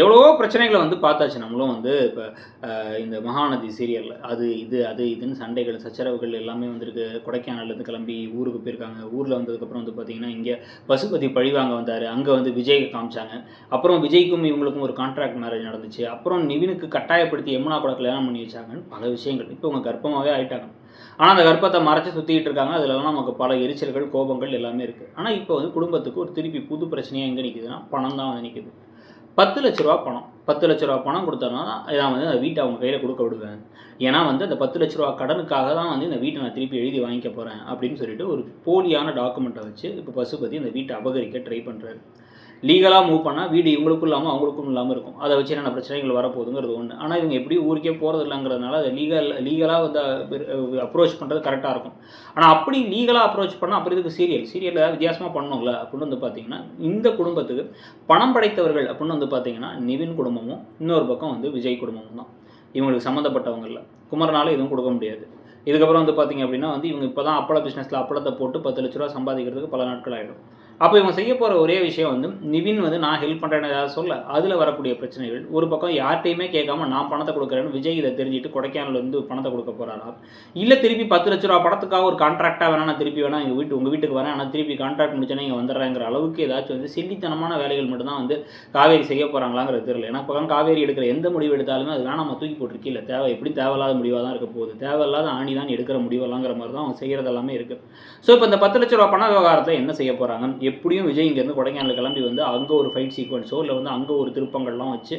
எவ்வளவோ பிரச்சனைகளை வந்து பார்த்தாச்சு. நம்மளும் வந்து இப்போ இந்த மகாநதி சீரியலில் அது இது அது இதுன்னு சண்டைகள் சச்சரவுகள் எல்லாமே வந்திருக்கு. கொடைக்கானல்லேருந்து கிளம்பி ஊருக்கு போயிருக்காங்க. ஊரில் வந்ததுக்கப்புறம் வந்து பார்த்தீங்கன்னா இங்கே பசுபதி பழிவாங்க வந்தார். அங்கே வந்து விஜய் காமிச்சாங்க. அப்புறம் விஜய்க்கும் இவங்களுக்கும் ஒரு கான்ட்ராக்ட் மேரேஜ் நடந்துச்சு. அப்புறம் நிவினுக்கு கட்டாயப்படுத்தி யமுனா கூட கல்யாணம் பண்ணி வச்சாங்கன்னு பல விஷயங்கள். இப்போ அவங்க கர்ப்பமாகவே ஆயிட்டாங்க. ஆனால் அந்த கர்ப்பத்தை மறைச்சு சுற்றிக்கிட்டு இருக்காங்க. அதுலலாம் நமக்கு பல எரிச்சல்கள் கோபங்கள் எல்லாமே இருக்குது ஆனால் இப்போ வந்து குடும்பத்துக்கு ஒரு திருப்பி புது பிரச்சனையாக எங்கே நிற்குதுன்னா பணம் தான் வந்து நிற்குது பத்து லட்ச ரூபா பணம். பத்து லட்ச ரூபா பணம் கொடுத்தாங்கன்னா நான் வந்து அந்த வீட்டை அவங்க கையில் கொடுக்க விடுவேன். ஏன்னா வந்து அந்த பத்து லட்ச ரூபா கடனுக்காக தான் வந்து இந்த வீட்டை நான் திருப்பி எழுதி வாங்கிக்க போகிறேன் அப்படின்னு சொல்லிட்டு ஒரு போலியான டாக்குமெண்ட்டை வச்சு இப்போ பசுபதி அந்த வீட்டை அபகரிக்க ட்ரை பண்ணுறாரு லீகலாக மூவ் பண்ணால் வீடு இவங்களுக்கும் இல்லாமல் அவங்களுக்கும் இல்லாமல் இருக்கும். அதை வச்சு என்னென்ன பிரச்சனைகள் வரப்போகுதுங்கிறது ஒன்று ஆனால் இவங்க எப்படி ஊருக்கே போகிறது இல்லைங்கிறதுனால அதை லீகல் லீகலாக வந்து அப்ரோச் பண்ணுறது கரெக்டாக இருக்கும். ஆனால் அப்படி லீகலாக அப்ரோச் பண்ணால் அப்புறம் இதுக்கு சீரியல் சீரியலில் வித்தியாசமாக பண்ணணும்ல அப்படின்னு வந்து பார்த்தீங்கன்னா இந்த குடும்பத்துக்கு பணம் படைத்தவர்கள் அப்படின்னு வந்து பார்த்தீங்கன்னா நிவின் குடும்பமும் இன்னொரு பக்கம் வந்து விஜய் குடும்பமும் தான். இவங்களுக்கு சம்மந்தப்பட்டவங்களில் குமரனால் எதுவும் கொடுக்க முடியாது. இதுக்கப்புறம் வந்து பார்த்தீங்க அப்படின்னா வந்து இவங்க இப்போ தான் அப்பள பிஸ்னஸில் அப்பளத்தை போட்டு பத்து லட்ச ரூபா சம்பாதிக்கிறதுக்கு பல நாட்கள் ஆகிடும் அப்போ இவன் செய்ய போகிற ஒரே விஷயம் வந்து நிவின் வந்து நான் ஹெல்ப் பண்ணுறேன்னு ஏதாவது சொல்ல அதில் வரக்கூடிய பிரச்சனைகள். ஒரு பக்கம் யார்கிட்டையுமே கேட்காம நான் பணத்தை கொடுக்குறேன்னு விஜய் இதை தெரிஞ்சுட்டு கொடைக்கானல் வந்து பணத்தை கொடுக்க போகிறாரா இல்லை திருப்பி பத்து லட்ச ரூபா படத்துக்காக ஒரு கான்ட்ராக்டாக வேணா நான் திருப்பி வேணா எங்கள் வீட்டு உங்கள் வீட்டுக்கு வரேன் ஆனால் திருப்பி கான்ட்ராக்ட் முடிச்சேன்னா இங்கே வந்துடுறேங்கிற அளவுக்கு ஏதாச்சும் வந்து சில்லித்தனமான வேலைகள் மட்டும்தான் வந்து காவேரி செய்ய போகிறாங்களாங்கிறது தெரியல. ஏன்னா பக்கம் காவேரி எடுக்கிற எந்த முடிவு எடுத்தாலுமே அது வேணாம் தூக்கி போட்டிருக்கு இல்லை தேவை எப்படி தேவையில்லாத முடிவாக தான் இருக்க போகுது. தேவையில்லாத ஆணி தான் எடுக்கிற முடிவெல்லாங்கிற மாதிரி தான் அவங்க செய்கிறது எல்லாமே இருக்குது ஸோ இப்போ இந்த பத்து லட்ச ரூபா பண விவகாரத்தில் என்ன செய்ய போகிறாங்க எப்படியும் விஜய் இங்கேருந்து கொடைக்கானல் கிளம்பி வந்து அங்கே ஒரு ஃபைட் சீக்வன்ஸோ இல்லை வந்து அங்கே ஒரு திருப்பங்கள்லாம் வச்சு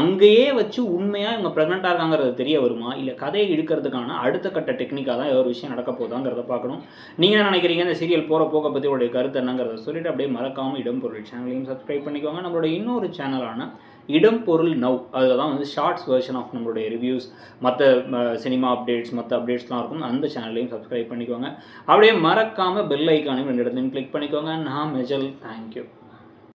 அங்கேயே வச்சு உண்மையாக இவங்க ப்ரெக்னெண்ட்டாக இருக்காங்கிறது தெரிய வருமா? இல்லை கதையை இழுக்கிறதுக்கான அடுத்த கட்ட டெக்னிக்காக தான் ஏதோ ஒரு விஷயம் நடக்க போதாங்கிறத பார்க்கணும். நீங்கள் என்ன நினைக்கிறீங்க? இந்த சீரியல் போகிற போக்க பற்றி உடைய கருத்து என்னங்கிறத சொல்லிட்டு அப்படியே மறக்காமல் இடம் பொருள் சேனலையும் சப்ஸ்கிரைப் பண்ணிக்கோங்க. நம்மளோட இன்னொரு சேனலான இடம் பொருள் நவ் அதில் தான் வந்து ஷார்ட்ஸ் வெர்ஷன் ஆஃப் நம்மளுடைய ரிவ்யூஸ் மற்ற சினிமா அப்டேட்ஸ் மற்ற அப்டேட்ஸ்லாம் இருக்கும். அந்த சேனல்லையும் சப்ஸ்கிரைப் பண்ணிக்கோங்க. அப்படியே மறக்காமல் பெல் ஐக்கானையும் ரெண்டு இடத்துலையும் கிளிக் பண்ணிக்கோங்க. நான் major thank you.